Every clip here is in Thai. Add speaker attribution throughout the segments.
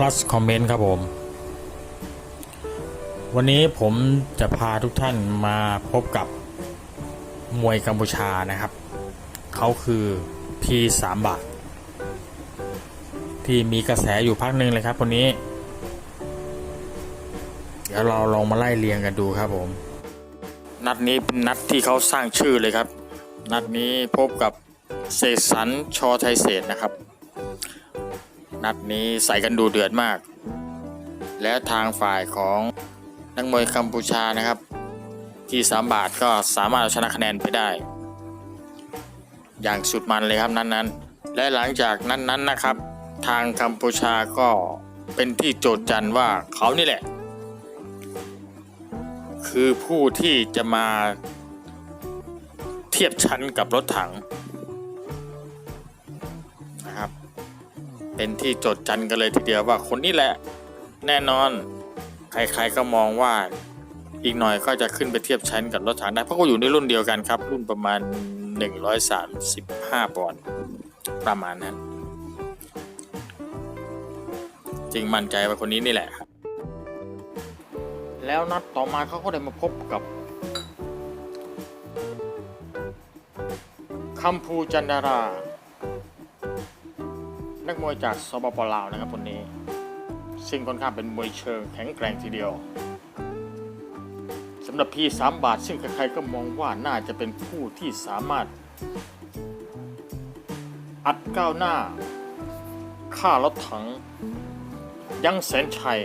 Speaker 1: plus comment ครับผม วันนี้ผมจะพาทุกท่านมาพบกับมวยกัมพูชานะครับ เขาคือพีสามบาท ที่มีกระแสอยู่พักหนึ่งเลยครับคนนี้ เดี๋ยวเราลองมาไล่เรียงกันดูครับผม นัดนี้เป็นนัดที่เขาสร้างชื่อเลยครับ นัดนี้พบกับเสกสรรชอไทยเศษนะครับ นัดนี้ใส่กันดูเดือดมาก และทางฝ่ายของนักมวยกัมพูชานะครับ ที่สามบาทก็สามารถชนะคะแนนไปได้ อย่างสุดมันเลยครับนั้นๆ และหลังจากนั้นๆนะครับ ทางกัมพูชาก็เป็นที่โจทย์จันว่าเขานี่แหละ คือผู้ที่จะมาเทียบชั้นกับรถถัง เป็นที่โจทย์จันกันเลยทีเดียวว่าคนนี้แหละ แน่นอน ใครๆก็มองว่าอีกหน่อยก็จะขึ้นไปเทียบชั้นกับรถถังได้เพราะเขาอยู่ในรุ่นเดียวกันครับ รุ่นประมาณ 135 ปอนด์ประมาณนั้นจริงมั่นใจว่าคนนี้นี่แหละครับแล้วนัดต่อมาเขาก็ได้มาพบกับคัมพูจันดารา นักมวยจากสปปลาวนะครับคนนี้ ซึ่งค่อนข้างเป็นมวยเชิงแข็งแกร่งทีเดียวสำหรับพี่สามบาท ซึ่งใครๆก็มองว่าน่าจะเป็นผู้ที่สามารถ อัดก้าวหน้าฆ่ารถถัง ยังแสนชัย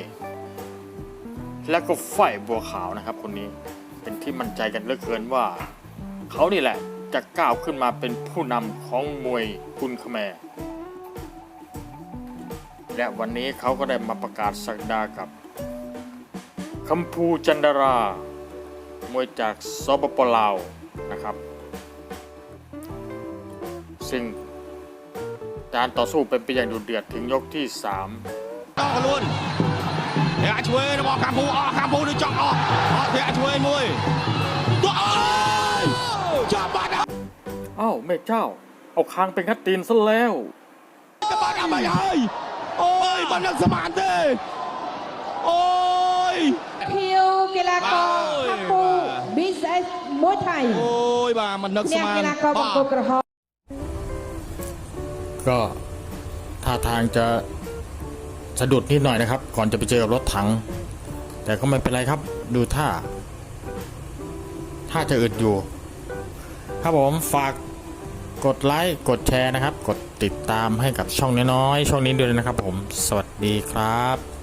Speaker 1: และก็ไฟบัวขาวนะครับคนนี้เป็นที่มั่นใจกันเหลือเกินว่า เขานี่แหละจะก้าวขึ้นมาเป็นผู้นำของมวยกุนขแมร์ และวันนี้เขาก็ได้มาประกาศสักดากับคำพูจันดารามวยจากซอปปลาวนะครับ ซึ่งการต่อสู้เป็นไปอย่างดุเดือดถึงยกที่3
Speaker 2: ต้องลุ้นเฮียช่วยนะบอกคำพูออกคำพูดูจักออกเฮียช่วยมวยตัวเอ้ยจับบัตร
Speaker 1: อ้าวแม่เจ้า เอาคางเป็นขัดตีนซะแล้ว
Speaker 2: จับบัตรอะไร มันยังสมานเด้โอ้
Speaker 3: ย พิวกีฬากรทักปูบิ
Speaker 2: สเอสมวยไท
Speaker 3: ยโอ้
Speaker 2: ย
Speaker 3: บ้ามันนักสมานกีฬากรบังกรหอ
Speaker 1: ก็ท่าทางจะสะดุดนิดหน่อยนะครับ ก่อนจะไปเจอกับรถถัง แต่ก็ไม่เป็นไรครับ ดูท่าท่าจะอึดอยู่ ครับผมฝาก กดไลค์กดแชร์นะครับ กดติดตามให้กับช่องน้อยๆช่องนี้ด้วยนะครับผม สวัสดีครับ